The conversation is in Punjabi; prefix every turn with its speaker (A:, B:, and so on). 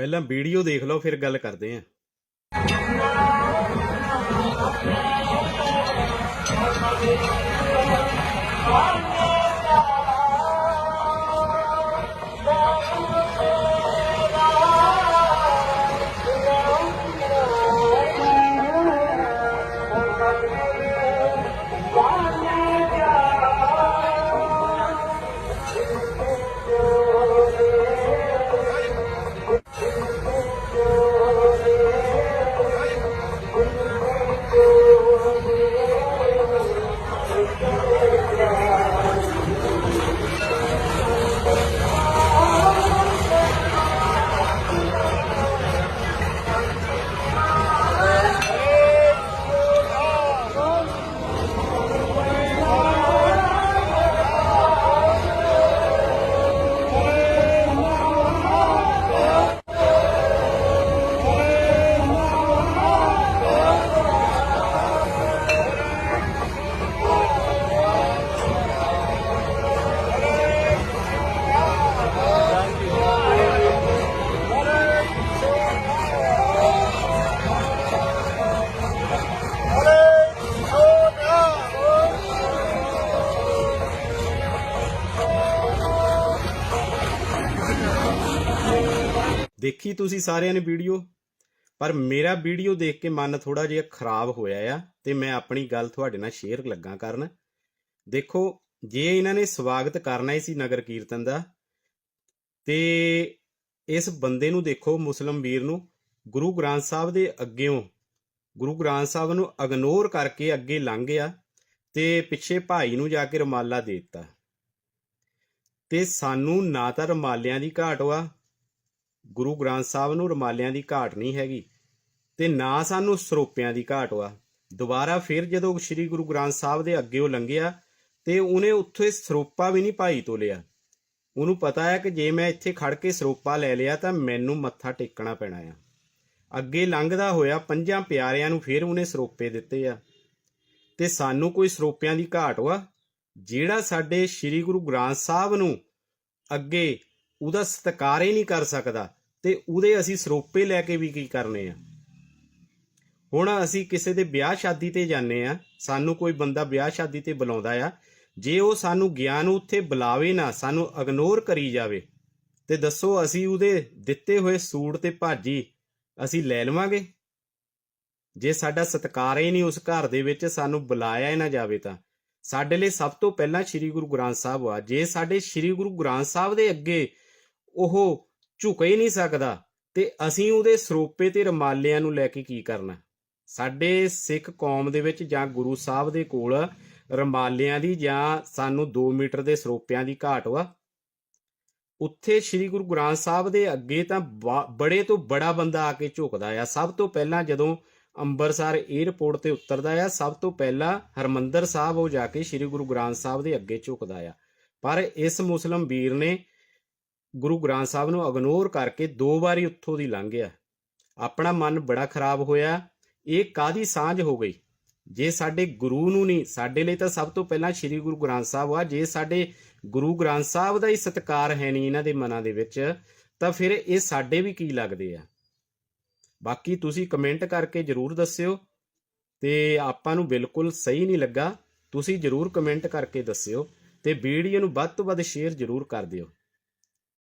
A: ਪਹਿਲਾਂ ਵੀਡੀਓ ਦੇਖ ਲਓ ਫਿਰ ਗੱਲ ਕਰਦੇ ਆਂ ਦੇਖੀ ਤੁਸੀਂ ਸਾਰਿਆਂ ਨੇ ਵੀਡੀਓ? ਪਰ ਮੇਰਾ ਵੀਡੀਓ ਦੇਖ ਕੇ ਮਨ ਥੋੜਾ ਜਿਹਾ ਖਰਾਬ ਹੋਇਆ ਆ ਤੇ ਮੈਂ ਆਪਣੀ ਗੱਲ ਤੁਹਾਡੇ ਨਾਲ ਸ਼ੇਅਰ ਲੱਗਾ ਕਰਨ। ਦੇਖੋ, ਜੇ ਇਹਨਾਂ ਨੇ ਸਵਾਗਤ ਕਰਨਾ ਹੀ ਸੀ ਨਗਰ ਕੀਰਤਨ ਦਾ, ਤੇ ਇਸ ਬੰਦੇ ਨੂੰ ਦੇਖੋ, ਮੁਸਲਮ ਵੀਰ ਨੂੰ ਗੁਰੂ ਗ੍ਰੰਥ ਸਾਹਿਬ ਦੇ ਅੱਗਿਓਂ, ਗੁਰੂ ਗ੍ਰੰਥ ਸਾਹਿਬ ਨੂੰ ਇਗਨੋਰ ਕਰਕੇ ਅੱਗੇ ਲੰਘ ਗਿਆ ਤੇ ਪਿੱਛੇ ਭਾਈ ਨੂੰ ਜਾ ਕੇ ਰਮਾਲਾ ਦੇ ਦਿੱਤਾ। ਤੇ ਸਾਨੂੰ ਨਾ ਤਾਂ ਰਮਾਲਿਆਂ ਦੀ ਘਾਟ ਵਾ ਗੁਰੂ ਗ੍ਰੰਥ ਸਾਹਿਬ ਨੂੰ ਰਮਾਲਿਆਂ ਦੀ ਘਾਟ ਨਹੀਂ ਹੈਗੀ ਤੇ ਨਾ ਸਾਨੂੰ ਸਰੋਪਿਆਂ ਦੀ ਘਾਟ ਵਾ ਦੁਬਾਰਾ ਫਿਰ ਜਦੋਂ ਸ੍ਰੀ ਗੁਰੂ ਗ੍ਰੰਥ ਸਾਹਿਬ ਦੇ ਅੱਗੇ ਉਹ ਲੰਘਿਆ ਤੇ ਉਹਨੇ ਉੱਥੇ ਸਰੋਪਾ ਵੀ ਨਹੀਂ ਭਾਈ ਤੋਂ ਲਿਆ। ਉਹਨੂੰ ਪਤਾ ਹੈ ਕਿ ਜੇ ਮੈਂ ਇੱਥੇ ਖੜ ਕੇ ਸਰੋਪਾ ਲੈ ਲਿਆ ਤਾਂ ਮੈਨੂੰ ਮੱਥਾ ਟੇਕਣਾ ਪੈਣਾ ਆ। ਅੱਗੇ ਲੰਘਦਾ ਹੋਇਆ ਪੰਜਾਂ ਪਿਆਰਿਆਂ ਨੂੰ ਫਿਰ ਉਹਨੇ ਸਰੋਪੇ ਦਿੱਤੇ ਆ। ਤੇ ਸਾਨੂੰ ਕੋਈ ਸਰੋਪਿਆਂ ਦੀ ਘਾਟ ਵਾ ਜਿਹੜਾ ਸਾਡੇ ਸ੍ਰੀ ਗੁਰੂ ਗ੍ਰੰਥ ਸਾਹਿਬ ਨੂੰ ਅੱਗੇ ਉਹਦਾ ਸਤਿਕਾਰ ਹੀ ਨਹੀਂ ਕਰ ਸਕਦਾ। ਤੇ ਉਹਦੇ ਅਸੀਂ ਸਰੋਪੇ ਲੈ ਕੇ ਵੀ ਕੀ ਕਰਨੇ ਆ? ਹੁਣ ਅਸੀਂ ਕਿਸੇ ਦੇ ਵਿਆਹ ਸ਼ਾਦੀ ਤੇ ਜਾਂਦੇ ਆ, ਸਾਨੂੰ ਕੋਈ ਬੰਦਾ ਵਿਆਹ ਸ਼ਾਦੀ ਤੇ ਬੁਲਾਉਂਦਾ ਆ, ਜੇ ਉਹ ਸਾਨੂੰ ਗਿਆਨ ਉੱਥੇ ਬੁਲਾਵੇ ਨਾ, ਸਾਨੂੰ ਇਗਨੋਰ ਕਰੀ ਜਾਵੇ, ਤੇ ਦੱਸੋ ਅਸੀਂ ਉਹਦੇ ਦਿੱਤੇ ਹੋਏ ਸੂਟ ਤੇ ਭਾਜੀ ਅਸੀਂ ਲੈ ਲਵਾਂਗੇ? ਜੇ ਸਾਡਾ ਸਤਿਕਾਰ ਹੀ ਨਹੀਂ ਉਸ ਘਰ ਦੇ ਵਿੱਚ, ਸਾਨੂੰ ਬੁਲਾਇਆ ਹੀ ਨਾ ਜਾਵੇ ਤਾਂ। ਸਾਡੇ ਲਈ ਸਭ ਤੋਂ ਪਹਿਲਾਂ ਸ੍ਰੀ ਗੁਰੂ ਗ੍ਰੰਥ ਸਾਹਿਬ ਆ। ਜੇ ਸਾਡੇ ਸ੍ਰੀ ਗੁਰੂ ਗ੍ਰੰਥ ਸਾਹਿਬ ਦੇ ਅੱਗੇ ਉਹ ਝੁਕ ਹੀ ਨਹੀਂ ਸਕਦਾ। ਤੇ ਅਸੀਂ ਉਹਦੇ ਸਰੋਪੇ ਤੇ ਰਮਾਲਿਆਂ ਨੂੰ ਲੈ ਕੇ ਕੀ ਕਰਨਾ? ਸਾਡੇ ਸਿੱਖ ਕੌਮ ਦੇ ਵਿੱਚ ਜਾਂ ਗੁਰੂ ਸਾਹਿਬ ਦੇ ਕੋਲ ਰਮਾਲਿਆਂ ਦੀ ਜਾਂ ਸਾਨੂੰ 2 ਮੀਟਰ ਦੇ ਸਰੋਪਿਆਂ ਦੀ ਘਾਟ ਵਾ। ਉੱਥੇ ਸ੍ਰੀ ਗੁਰੂ ਗ੍ਰੰਥ ਸਾਹਿਬ ਦੇ ਅੱਗੇ ਤਾਂ ਬੜੇ ਤੋਂ ਬੜਾ ਬੰਦਾ ਆ ਕੇ ਝੁਕਦਾ ਆ। ਸਭ ਤੋਂ ਪਹਿਲਾਂ ਜਦੋਂ ਅੰਬਰਸਰ 에ਅਰਪੋਰਟ ਤੇ ਉਤਰਦਾ ਆ, ਸਭ ਤੋਂ ਪਹਿਲਾਂ ਹਰਮੰਦਰ ਸਾਹਿਬ ਉਹ ਜਾ ਕੇ ਸ੍ਰੀ ਗੁਰੂ ਗ੍ਰੰਥ ਸਾਹਿਬ ਦੇ ਅੱਗੇ ਝੁਕਦਾ ਆ। ਪਰ ਇਸ ਮੁਸਲਮ ਵੀਰ ਨੇ ਗੁਰੂ ਗ੍ਰੰਥ ਸਾਹਿਬ ਨੂੰ ਇਗਨੋਰ ਕਰਕੇ ਦੋ ਵਾਰੀ ਉੱਥੋਂ ਦੀ ਲੰਘ ਗਿਆ। ਆਪਣਾ ਮਨ ਬੜਾ ਖਰਾਬ ਹੋਇਆ। ਇਹ ਕਾਦੀ ਸਾਂਝ ਹੋ ਗਈ? ਜੇ ਸਾਡੇ ਗੁਰੂ ਨੂੰ ਨਹੀਂ, ਸਾਡੇ ਲਈ ਤਾਂ ਸਭ ਤੋਂ ਪਹਿਲਾਂ ਸ੍ਰੀ ਗੁਰੂ ਗ੍ਰੰਥ ਸਾਹਿਬ ਆ। ਜੇ ਸਾਡੇ ਗੁਰੂ ਗ੍ਰੰਥ ਸਾਹਿਬ ਦਾ ਹੀ ਸਤਿਕਾਰ ਹੈ ਨਹੀਂ ਇਹਨਾਂ ਦੇ ਮਨਾਂ ਦੇ ਵਿੱਚ, ਤਾਂ ਫਿਰ ਇਹ ਸਾਡੇ ਵੀ ਕੀ ਲੱਗਦੇ ਆ? ਬਾਕੀ ਤੁਸੀਂ ਕਮੈਂਟ ਕਰਕੇ ਜਰੂਰ ਦੱਸਿਓ। ਤੇ ਆਪਾਂ ਨੂੰ ਬਿਲਕੁਲ ਸਹੀ ਨਹੀਂ ਲੱਗਾ। ਤੁਸੀਂ ਜਰੂਰ ਕਮੈਂਟ ਕਰਕੇ ਦੱਸਿਓ। ਤੇ ਵੀਡੀਓ ਨੂੰ ਵੱਧ ਤੋਂ ਵੱਧ ਸ਼ੇਅਰ ਜਰੂਰ ਕਰ ਦਿਓ।